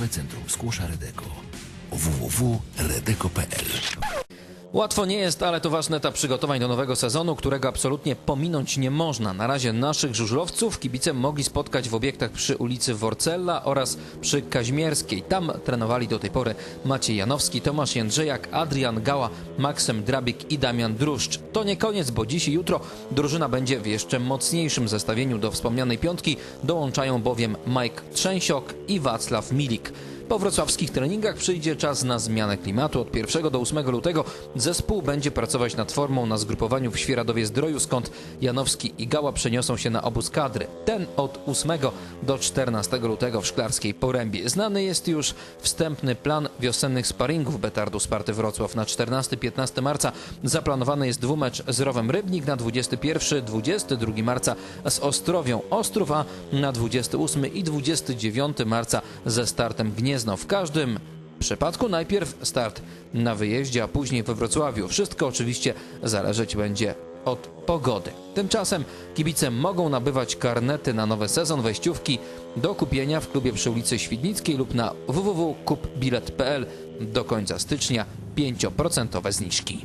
Nowe Centrum Skłosza Redeko. Www.redeko.pl Łatwo nie jest, ale to ważny etap przygotowań do nowego sezonu, którego absolutnie pominąć nie można. Na razie naszych żużlowców kibice mogli spotkać w obiektach przy ulicy Worcella oraz przy Kaźmierskiej. Tam trenowali do tej pory Maciej Janowski, Tomasz Jędrzejak, Adrian Gała, Maksym Drabik i Damian Druszcz. To nie koniec, bo dziś i jutro drużyna będzie w jeszcze mocniejszym zestawieniu do wspomnianej piątki. Dołączają bowiem Mike Trzęsiok i Wacław Milik. Po wrocławskich treningach przyjdzie czas na zmianę klimatu. Od 1 do 8 lutego zespół będzie pracować nad formą na zgrupowaniu w Świeradowie Zdroju, skąd Janowski i Gała przeniosą się na obóz kadry. Ten od 8 do 14 lutego w Szklarskiej Porębie. Znany jest już wstępny plan wiosennych sparingów Betardu Sparty Wrocław. Na 14-15 marca zaplanowany jest dwumecz z Rowem Rybnik, na 21-22 marca z Ostrowią Ostrów, a na 28 i 29 marca ze startem W każdym przypadku najpierw start na wyjeździe, a później we Wrocławiu. Wszystko oczywiście zależeć będzie od pogody. Tymczasem kibice mogą nabywać karnety na nowy sezon wejściówki do kupienia w klubie przy ulicy Świdnickiej lub na www.kupbilet.pl do końca stycznia 5% zniżki.